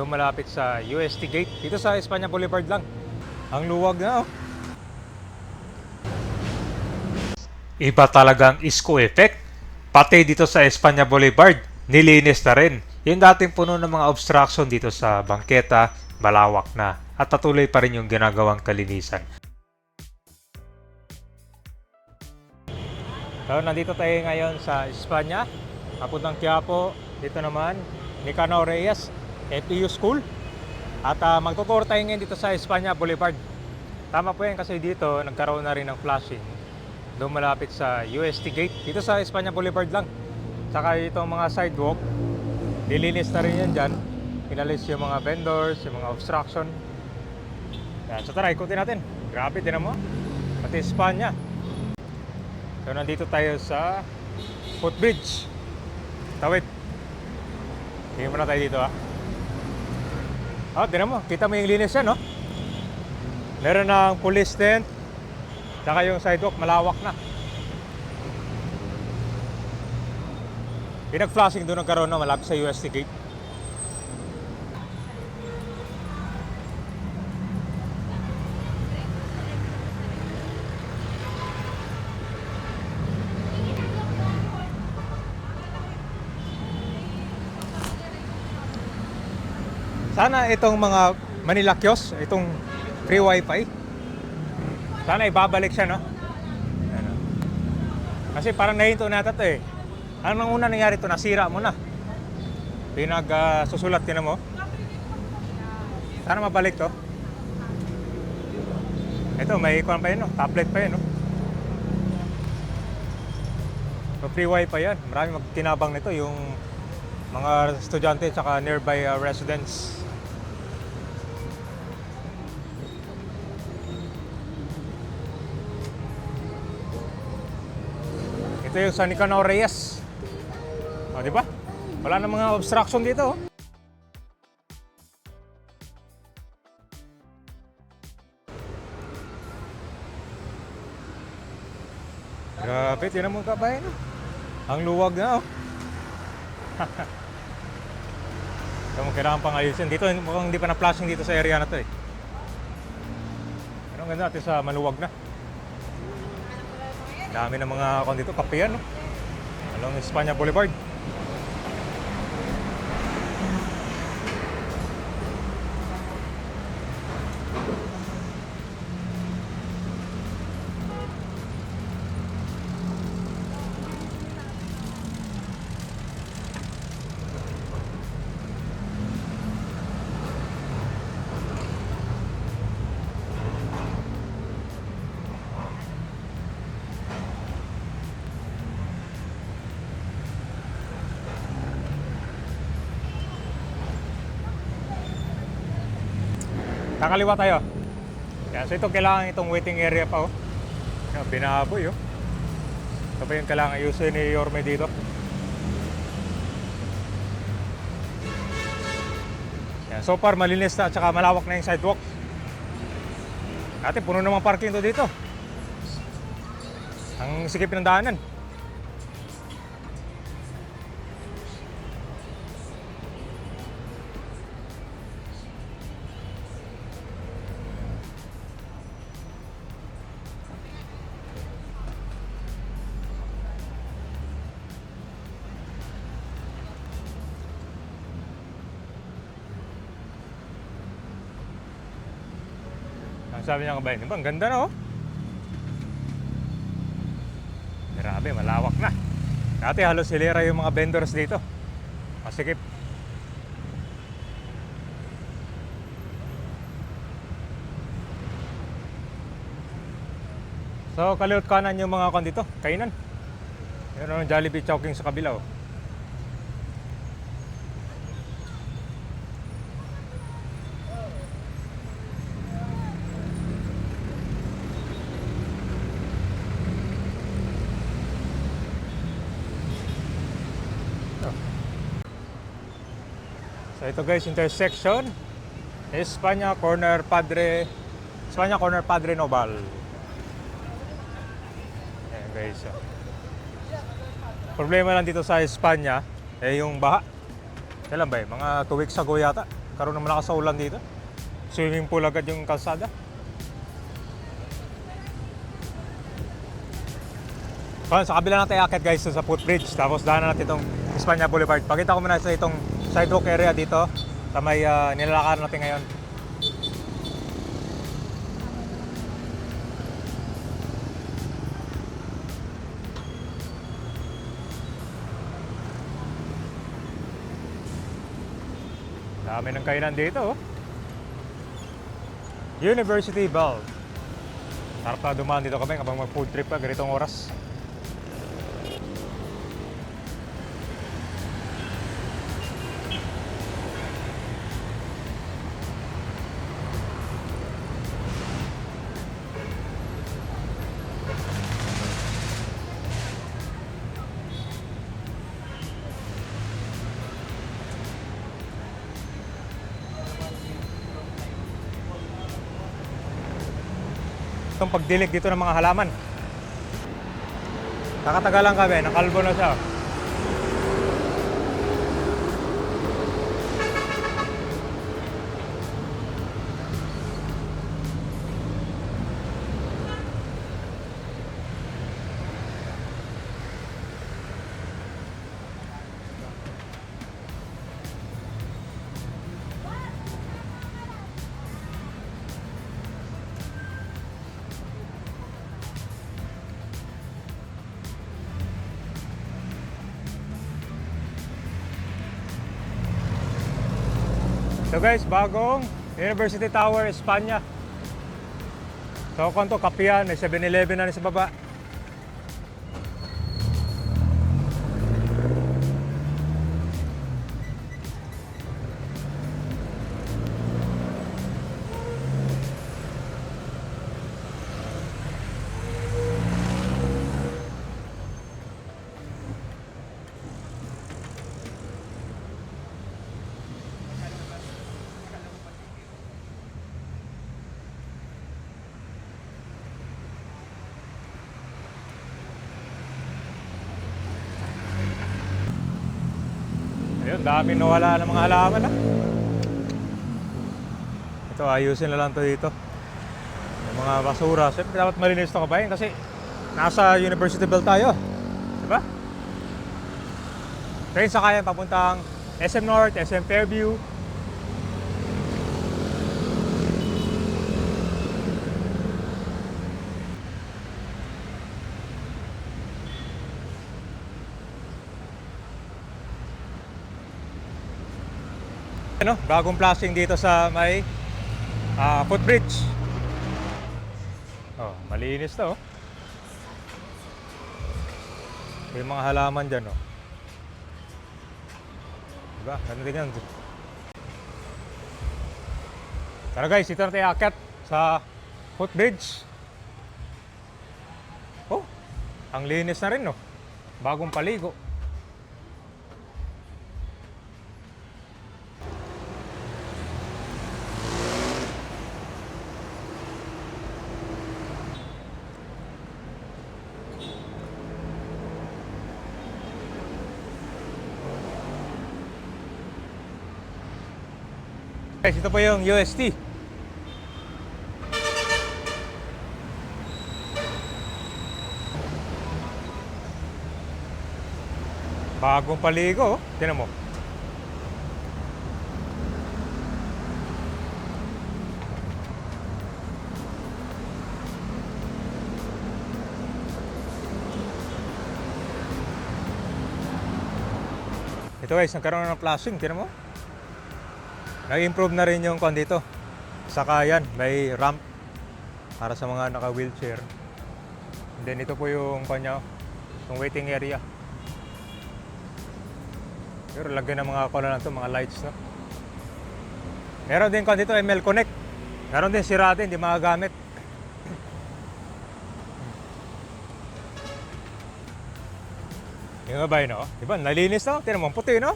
Doon malapit sa UST Gate. Dito sa Espanya Boulevard lang. Ang luwag na oh. Iba talagang isko effect. Pati dito sa Espanya Boulevard, nilinis na rin. Yung dating puno ng mga obstruction dito sa bangketa, malawak na. At patuloy pa rin yung ginagawang kalinisan. So, nandito tayo ngayon sa Espanya. Papuntang Quiapo. Dito naman, Nicanor Reyes, FEU School. At uh, magtutour tayo ngayon dito sa Espanya Boulevard. Tama po yan kasi dito nagkaroon na rin ng flashing. Doon malapit sa UST Gate. Dito sa Espanya Boulevard lang. Saka itong mga sidewalk, nilinis na rin yan dyan. Inalis yung mga vendors, yung mga obstruction. Yan. So tara, ikutin natin. Grabe, tinan mo. Pati Espanya. So nandito tayo sa footbridge. Tawid. Tingin muna tayo dito ha. Oh, tinan mo. Kita mo yung linis yan, no? Meron ng police tent. Saka yung sidewalk, malawak na. Pinag-flashing doon nagkaroon na malapit sa UST Gate. Sana itong mga Manila Kios, itong free wifi, sana ibabalik siya, no? Ano? Kasi parang nahinto na ito eh. Ano nang una nangyari ito? Nasira mo na. Pinag ah, susulat din mo. Sana mabalik to. Ito, may icon pa yun, no? tablet pa yun. No? So, free wifi yan. Marami magtinabang nito yung mga estudyante at nearby ah, residents. Ito yung San Nicanor Reyes. O, di ba? Wala na mga obstruction dito. oh. Grabe, tinan mo kabayan. oh. Ang luwag na, oh. Ito mo kailangan pang ayusin. Dito, mukhang hindi pa na-flashing dito sa area na to eh. Pero ang ganda natin sa maluwag na. Dami ng mga kon dito, kapeyan, no? Along Espanya Boulevard. Kakaliwa tayo. Yan, so ito kailangan itong waiting area pa oh. Yan, binaboy oh. Ito pa yung kailangan ayusin ni Yorme dito. Yan, so far malinis na at saka malawak na yung sidewalk. Dati puno namang parking to dito. Ang sikip ng daanan. Sabi niya kabayan, diba? Ang ganda na oh. Grabe, malawak na. Dati halos hilera yung mga vendors dito. Masikip. So, kaliwat kanan yung mga kon dito, kainan. Meron ng Jollibee Chowking sa kabila oh. So ito guys, intersection Espanya Corner Padre Espanya Corner Padre Nobal. Ayan guys. Problema lang dito sa Espanya eh yung baha. Kailan ba eh? Mga 2 weeks ago yata. Karoon naman malakas sa ulan dito. Swimming pool agad yung kalsada. Kaya sa kabila natin akit guys sa footbridge. Tapos daanan natin itong Espanya Boulevard. Pakita ko muna sa itong sidewalk area dito sa may uh, nilalakaran natin ngayon. Dami ng kainan dito. oh. University Bell. Sarap na dumaan dito kami kapag mag food trip pa, ganitong oras. Itong pagdilig dito ng mga halaman. Nakatagalan kami, nakalbo na siya. So guys, bagong University Tower, Espanya. So kung to, kapiyan, may 7-Eleven na sa baba. Ayun, dami nawala ng mga halaman ah. Ito, ayusin na lang to dito. Yung mga basura. Siyempre dapat malinis ito kabayan kasi nasa University Bell tayo. Diba? Train sa kaya papuntang SM North, SM Fairview. Ano, bagong flashing dito sa may ah, footbridge. Oh, malinis to. oh. May mga halaman dyan, oh. Diba? Ganun din yan. Tara guys, ito na tayo akyat sa footbridge. Oh, ang linis na rin, no? Bagong paligo. Guys, ito po yung UST. Bagong paligo, oh. Tinan mo. Ito guys, nagkaroon na ng flashing, tinan mo. Nag-improve na rin yung kwan dito. Saka yan, may ramp para sa mga naka-wheelchair. And then ito po yung kanya, yung waiting area. Pero lagyan ng mga kwan na lang to, mga lights no. Meron din kwan ML Connect. Meron din sira din, hindi magagamit. Yung ba no? Diba, nalinis no? Tinan mo, puti no?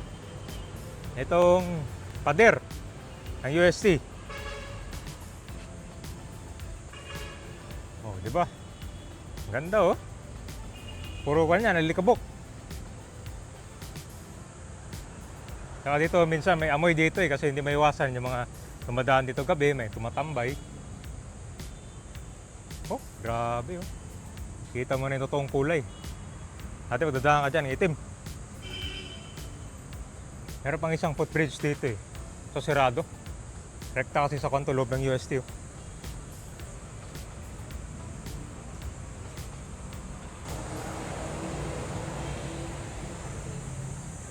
Itong pader ng UST. Oh, di ba? Ganda oh. Puro kanya nalikabok. Saka dito minsan may amoy dito eh kasi hindi maiwasan yung mga tumadaan dito gabi, may tumatambay. Oh, grabe oh. Kita mo na yung totoong kulay. Ate, magdadaan ka dyan, itim. Meron pang isang footbridge dito eh. So, sirado. Rekta kasi sa kanto loob ng UST. Oh.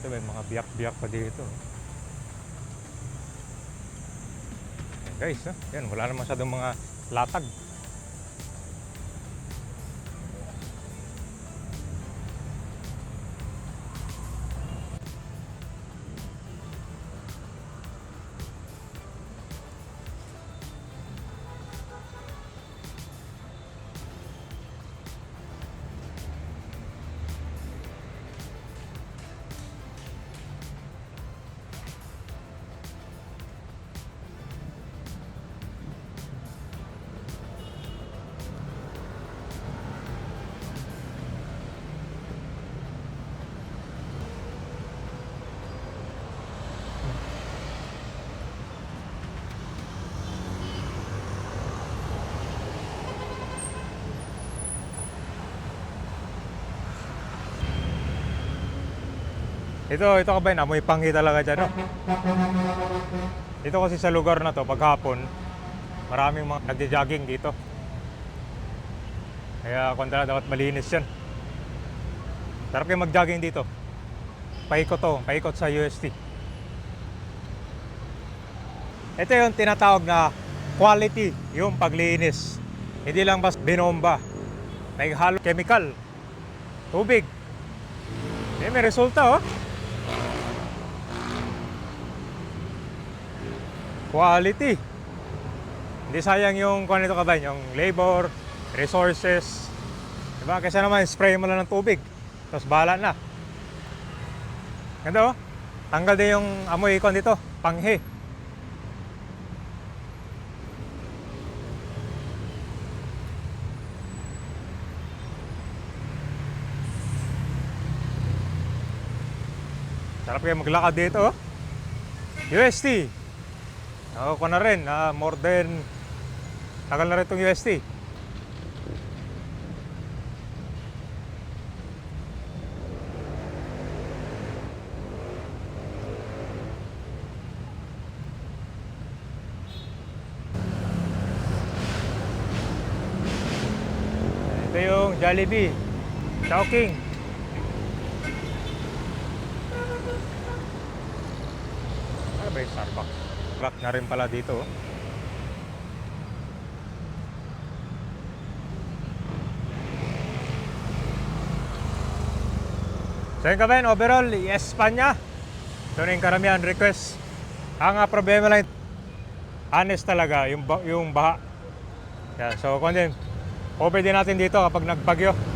Ito may mga biyak-biyak pa dito. Ayan, guys, ah. yan, wala na masyadong mga latag. Ito, ito ka ba amoy panghi talaga dyan, no? Dito kasi sa lugar na to, paghapon, maraming mga nagja-jogging dito. Kaya talaga dapat malinis yan. Sarap kayo mag-jogging dito. Paikot to, paikot sa UST. Ito yung tinatawag na quality, yung paglinis. Hindi lang basta binomba. May halo chemical, tubig. Eh, may resulta, oh. Quality. Hindi sayang yung kung ano ito ka ba, yung labor, resources. Diba? Kasi naman, spray mo lang ng tubig. Tapos bahala na. Ganda oh. Tanggal din yung amoy ikon dito. Panghe. Sarap kayo maglakad dito oh. UST. Ko na rin, ah, more than tagal na rin itong UST. Ito yung Jollibee, Chowking. Ba yung Starbucks? Starbucks na rin pala dito. oh. So yun ka overall, Espanya. Ito na yung karamihan request. Ang ah, problema lang, honest talaga, yung, yung baha. Yeah, so kung din, over din natin dito kapag nagbagyo.